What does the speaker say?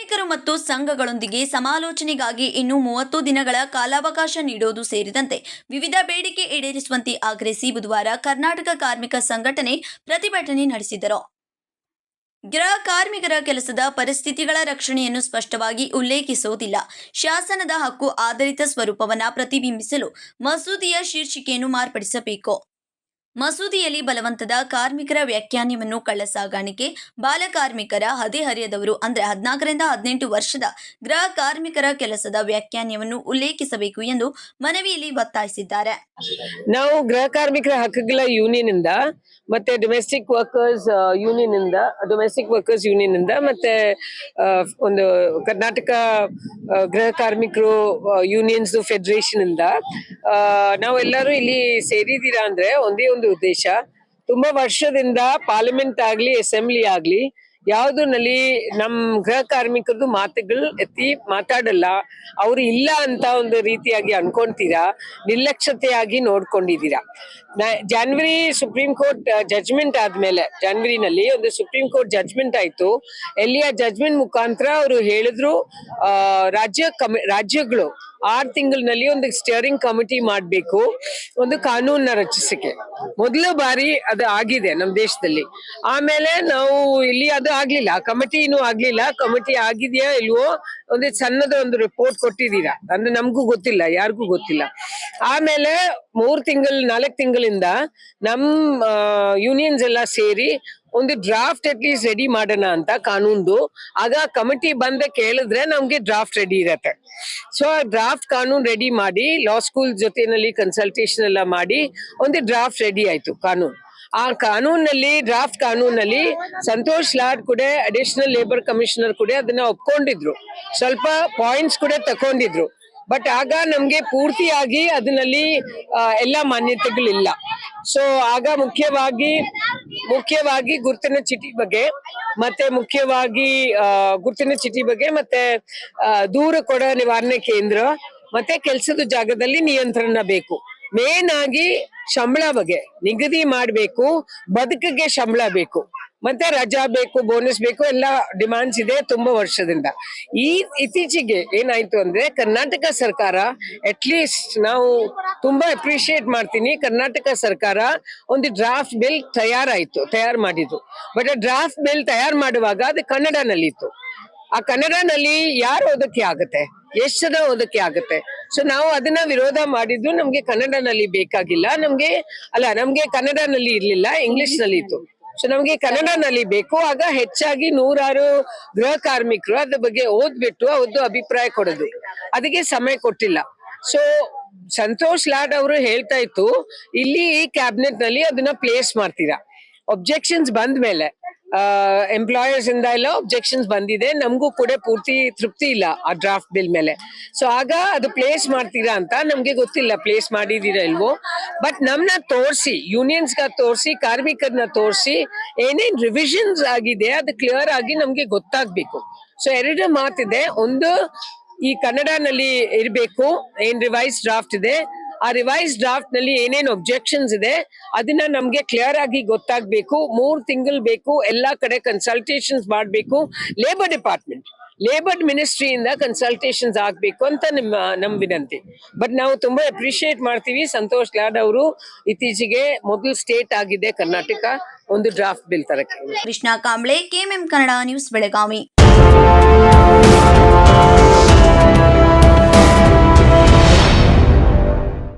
ಕಾರ್ಮಿಕರು ಮತ್ತು ಸಂಘಗಳೊಂದಿಗೆ ಸಮಾಲೋಚನೆಗಾಗಿ ಇನ್ನು ಮೂವತ್ತು ದಿನಗಳ ಕಾಲಾವಕಾಶ ನೀಡುವುದು ಸೇರಿದಂತೆ ವಿವಿಧ ಬೇಡಿಕೆ ಈಡೇರಿಸುವಂತೆ ಆಗ್ರಹಿಸಿ ಬುಧವಾರ ಕರ್ನಾಟಕ ಕಾರ್ಮಿಕ ಸಂಘಟನೆ ಪ್ರತಿಭಟನೆ ನಡೆಸಿದರು. ಗೃಹ ಕಾರ್ಮಿಕರ ಕೆಲಸದ ಪರಿಸ್ಥಿತಿಗಳ ರಕ್ಷಣೆಯನ್ನು ಸ್ಪಷ್ಟವಾಗಿ ಉಲ್ಲೇಖಿಸುವುದಿಲ್ಲ. ಶಾಸನದ ಹಕ್ಕು ಆಧಾರಿತ ಸ್ವರೂಪವನ್ನು ಪ್ರತಿಬಿಂಬಿಸಲು ಮಸೂದೆಯ ಶೀರ್ಷಿಕೆಯನ್ನು ಮಾರ್ಪಡಿಸಬೇಕು. ಮಸೂದೆಯಲ್ಲಿ ಬಲವಂತದ ಕಾರ್ಮಿಕರ ವ್ಯಾಖ್ಯಾನವನ್ನು ಕಳ್ಳಸಾಗಾಣಿಕೆ ಬಾಲಕಾರ್ಮಿಕರ ಹದಿಹರಿಯದವರು ಅಂದರೆ ಹದಿನಾಲ್ಕರಿಂದ ಹದಿನೆಂಟು ವರ್ಷದ ಗೃಹ ಕಾರ್ಮಿಕರ ಕೆಲಸದ ವ್ಯಾಖ್ಯಾನವನ್ನು ಉಲ್ಲೇಖಿಸಬೇಕು ಎಂದು ಮನವಿಯಲ್ಲಿ ಒತ್ತಾಯಿಸಿದ್ದಾರೆ. ನಾವು ಗೃಹ ಕಾರ್ಮಿಕರ ಹಕ್ಕುಗಳ ಯೂನಿಯನ್ ಇಂದ ಮತ್ತೆ ಡೊಮೆಸ್ಟಿಕ್ ವರ್ಕರ್ಸ್ ಯೂನಿಯನ್ ಇಂದ ಡೊಮೆಸ್ಟಿಕ್ ವರ್ಕರ್ಸ್ ಯೂನಿಯನ್ ಇಂದ ಮತ್ತೆ ಒಂದು ಕರ್ನಾಟಕ ಗೃಹ ಕಾರ್ಮಿಕರು ಯೂನಿಯನ್ಸ್ ಫೆಡರೇಷನ್ ಇಂದ ನಾವೆಲ್ಲರೂ ಇಲ್ಲಿ ಸೇರಿದ್ದೀರಾ ಅಂದ್ರೆ ಒಂದು ಉದ್ದೇಶ, ತುಂಬಾ ವರ್ಷದಿಂದ ಪಾರ್ಲಿಮೆಂಟ್ ಆಗ್ಲಿ ಅಸೆಂಬ್ಲಿ ಆಗ್ಲಿ ಯಾವ್ದ್ರಲ್ಲಿ ನಮ್ ಗೃಹ ಕಾರ್ಮಿಕರದು ಮಾತುಗಳು ಎತ್ತಿ ಮಾತಾಡಲ್ಲ. ಅವ್ರು ಇಲ್ಲ ಅಂತ ಒಂದು ರೀತಿಯಾಗಿ ಅನ್ಕೊಂತೀರಾ? ನಿರ್ಲಕ್ಷ್ಯತೆಯಾಗಿ ನೋಡ್ಕೊಂಡಿದ್ದೀರಾ? ಜಾನ್ವರಿ ಸುಪ್ರೀಂ ಕೋರ್ಟ್ ಜಜ್ಮೆಂಟ್ ಆದ್ಮೇಲೆ ಜಾನ್ವರಿನಲ್ಲಿ ಒಂದು ಸುಪ್ರೀಂ ಕೋರ್ಟ್ ಜಜ್ಮೆಂಟ್ ಆಯ್ತು. ಎಲ್ಲಿಯ ಜಜ್ಮೆಂಟ್ ಮುಖಾಂತರ ಅವರು ಹೇಳಿದ್ರು ರಾಜ್ಯ ಕಮಿ, ರಾಜ್ಯಗಳು ಆರ್ ತಿಂಗಳಿನಲ್ಲಿ ಒಂದು ಸ್ಟಿಯರಿಂಗ್ ಕಮಿಟಿ ಮಾಡಬೇಕು, ಒಂದು ಕಾನೂನ ರಚಿಸಕ್ಕೆ. ಮೊದಲ ಬಾರಿ ಅದು ಆಗಿದೆ ನಮ್ಮ ದೇಶದಲ್ಲಿ. ಆಮೇಲೆ ನಾವು ಇಲ್ಲಿ ಅದು ಆಗ್ಲಿಲ್ಲ ಕಮಿಟಿ ಇನ್ನೂ ಆಗ್ಲಿಲ್ಲ, ಕಮಿಟಿ ಆಗಿದೆಯಾ ಇಲ್ವೋ, ಒಂದು ಸಣ್ಣದ ಒಂದು ರಿಪೋರ್ಟ್ ಕೊಟ್ಟಿದ್ದೀರಾ. ಅಂದ್ರೆ ನಮಗೂ ಗೊತ್ತಿಲ್ಲ, ಯಾರಿಗೂ ಗೊತ್ತಿಲ್ಲ. ಆಮೇಲೆ ಮೂರ್ ತಿಂಗಳು, ನಾಲ್ಕು ತಿಂಗಳಿಂದ ನಮ್ ಯೂನಿಯನ್ಸ್ ಎಲ್ಲ ಸೇರಿ ಒಂದು ಡ್ರಾಫ್ಟ್ ಅಟ್ಲೀಸ್ಟ್ ರೆಡಿ ಮಾಡೋಣ ಅಂತ ಕಾನೂನ್ದು. ಆಗ ಕಮಿಟಿ ಬಂದ ಕೇಳಿದ್ರೆ ನಮ್ಗೆ ಡ್ರಾಫ್ಟ್ ರೆಡಿ ಇರತ್ತೆ. ಸೊ ಆ ಡ್ರಾಫ್ಟ್ ಕಾನೂನ್ ರೆಡಿ ಮಾಡಿ ಲಾ ಸ್ಕೂಲ್ ಜೊತೆನಲ್ಲಿ ಕನ್ಸಲ್ಟೇಷನ್ ಎಲ್ಲ ಮಾಡಿ ಒಂದು ಡ್ರಾಫ್ಟ್ ರೆಡಿ ಆಯ್ತು ಕಾನೂನ್. ಆ ಕಾನೂನಲ್ಲಿ ಡ್ರಾಫ್ಟ್ ಕಾನೂನಲ್ಲಿ ಸಂತೋಷ್ ಲಾಡ್ ಕೂಡ ಅಡಿಷನಲ್ ಲೇಬರ್ ಕಮಿಷನರ್ ಕೂಡ ಅದನ್ನ ಒಪ್ಕೊಂಡಿದ್ರು. ಸ್ವಲ್ಪ ಪಾಯಿಂಟ್ಸ್ ಕೂಡ ತಕೊಂಡಿದ್ರು. ಬಟ್ ಆಗ ನಮ್ಗೆ ಪೂರ್ತಿಯಾಗಿ ಅದರಲ್ಲಿ ಎಲ್ಲ ಮಾನ್ಯತೆಗಳಿಲ್ಲ. ಸೊ ಆಗ ಮುಖ್ಯವಾಗಿ ಮುಖ್ಯವಾಗಿ ಗುರುತಿನ ಚೀಟಿ ಬಗ್ಗೆ, ಮತ್ತೆ ಮುಖ್ಯವಾಗಿ ಗುರುತಿನ ಚೀಟಿ ಬಗ್ಗೆ, ಮತ್ತೆ ದೂರ ಕೊಡ ನಿವಾರಣೆ ಕೇಂದ್ರ, ಮತ್ತೆ ಕೆಲಸದ ಜಾಗದಲ್ಲಿ ನಿಯಂತ್ರಣ ಬೇಕು. ಮೇನ್ ಆಗಿ ಸಂಬಳ ಬಗ್ಗೆ, ನಿಗದಿ ಮಾಡ್ಬೇಕು, ಬದುಕಿಗೆ ಸಂಬಳ ಬೇಕು. ಮತ್ತೆ ರಜಾ ಬೇಕು ಬೋನಸ್ ಬೇಕು, ಎಲ್ಲ ಡಿಮಾಂಡ್ಸ್ ಇದೆ ತುಂಬಾ ವರ್ಷದಿಂದ. ಈ ಇತ್ತೀಚೆಗೆ ಏನಾಯ್ತು ಅಂದ್ರೆ ಕರ್ನಾಟಕ ಸರ್ಕಾರ ಅಟ್ಲೀಸ್ಟ್ ನಾವು ತುಂಬಾ ಅಪ್ರಿಶಿಯೇಟ್ ಮಾಡ್ತೀನಿ. ಕರ್ನಾಟಕ ಸರ್ಕಾರ ಒಂದು ಡ್ರಾಫ್ಟ್ ಬಿಲ್ ತಯಾರಾಯ್ತು, ತಯಾರು ಮಾಡಿದ್ದು. ಬಟ್ ಡ್ರಾಫ್ಟ್ ಬಿಲ್ ತಯಾರು ಮಾಡುವಾಗ ಅದು ಕನ್ನಡನಲ್ಲಿತ್ತು. ಆ ಕನ್ನಡನಲ್ಲಿ ಯಾರು ಓದಕ್ಕೆ ಆಗುತ್ತೆ? ಎಷ್ಟು ಜನ ಓದಕ್ಕೆ ಆಗುತ್ತೆ? ಸೊ ನಾವು ಅದನ್ನ ವಿರೋಧ ಮಾಡಿದ್ದು ನಮ್ಗೆ ಕನ್ನಡನಲ್ಲಿ ಬೇಕಾಗಿಲ್ಲ. ನಮ್ಗೆ, ಅಲ್ಲ, ನಮ್ಗೆ ಕನ್ನಡನಲ್ಲಿ ಇರ್ಲಿಲ್ಲ ಇಂಗ್ಲಿಷ್ನಲ್ಲಿ ಇತ್ತು ಸೊ ನಮ್ಗೆ ಕನ್ನಡನಲ್ಲಿ ಬೇಕು. ಆಗ ಹೆಚ್ಚಾಗಿ ನೂರಾರು ಗೃಹ ಕಾರ್ಮಿಕರು ಅದ್ರ ಬಗ್ಗೆ ಓದ್ಬಿಟ್ಟು ಅವ್ರದ್ದು ಅಭಿಪ್ರಾಯ ಕೊಡೋದು. ಅದಕ್ಕೆ ಸಮಯ ಕೊಟ್ಟಿಲ್ಲ. ಸೊ ಸಂತೋಷ್ ಲಾಡ್ ಅವರು ಹೇಳ್ತಾ ಇತ್ತು, ಇಲ್ಲಿ ಕ್ಯಾಬಿನೆಟ್ನಲ್ಲಿ ಅದನ್ನ ಪ್ಲೇಸ್ ಮಾಡ್ತೀರಾ. ಒಬ್ಜೆಕ್ಷನ್ಸ್ ಬಂದ ಮೇಲೆ ಎಂಪ್ಲಾಯರ್ಸ್ ಇಂದ ಎಲ್ಲ ಒಬ್ಜೆಕ್ಷನ್ಸ್ ಬಂದಿದೆ. ನಮಗೂ ಕೂಡ ಪೂರ್ತಿ ತೃಪ್ತಿ ಇಲ್ಲ ಆ ಡ್ರಾಫ್ಟ್ ಬಿಲ್ ಮೇಲೆ. ಸೊ ಆಗ ಅದು ಪ್ಲೇಸ್ ಮಾಡ್ತೀರಾ ಅಂತ ನಮ್ಗೆ ಗೊತ್ತಿಲ್ಲ. ಪ್ಲೇಸ್ ಮಾಡಿದೀರಾ ಇಲ್ವೋ? ಬಟ್ ನಮ್ನ ತೋರಿಸಿ ಯೂನಿಯನ್ಸ್ ಗ ತೋರಿಸಿ ಕಾರ್ಮಿಕರನ್ನ ತೋರಿಸಿ ಏನೇನ್ ರಿವಿಷನ್ಸ್ ಆಗಿದೆ ಅದು ಕ್ಲಿಯರ್ ಆಗಿ ನಮ್ಗೆ ಗೊತ್ತಾಗ್ಬೇಕು. ಸೊ ಎರಡು ಮಾತಿದೆ. ಒಂದು ಈ ಕನ್ನಡನಲ್ಲಿ ಇರಬೇಕು, ಏನ್ ರಿವೈಸ್ ಡ್ರಾಫ್ಟ್ ಇದೆ. ಆ ರಿವೈಸ್ ಡ್ರಾಫ್ಟ್ನಲ್ಲಿ ಏನೇನು ಒಬ್ಜೆಕ್ಷನ್ಸ್ ಇದೆ, ಅದನ್ನ ನಮ್ಗೆ ಕ್ಲಿಯರ್ ಆಗಿ ಗೊತ್ತಾಗ್ಬೇಕು. ಮೂರ್ ತಿಂಗಳು ಬೇಕು, ಎಲ್ಲಾ ಕಡೆ ಕನ್ಸಲ್ಟೇಷನ್ಸ್ ಮಾಡ್ಬೇಕು. ಲೇಬರ್ ಡಿಪಾರ್ಟ್ಮೆಂಟ್ ಲೇಬರ್ ಮಿನಿಸ್ಟ್ರಿಯಿಂದ ಕನ್ಸಲ್ಟೇಷನ್ಸ್ ಆಗ್ಬೇಕು ಅಂತ ನಿಮ್ಮ, ನಮ್ ವಿನಂತಿ. ಬಟ್ ನಾವು ತುಂಬಾ ಅಪ್ರಿಶಿಯೇಟ್ ಮಾಡ್ತೀವಿ ಸಂತೋಷ್ ಲಾಡ್ ಅವರು. ಇತ್ತೀಚೆಗೆ ಮೊದಲು ಸ್ಟೇಟ್ ಆಗಿದೆ ಕರ್ನಾಟಕ, ಒಂದು ಡ್ರಾಫ್ಟ್ ಬಿಲ್ ತರ ಕೃಷ್ಣ ಕಾಂಬ್ಳೆ, ಕೆಎಂಎಂ ಕನ್ನಡ ನ್ಯೂಸ್ ಬೆಳಗಾವಿ.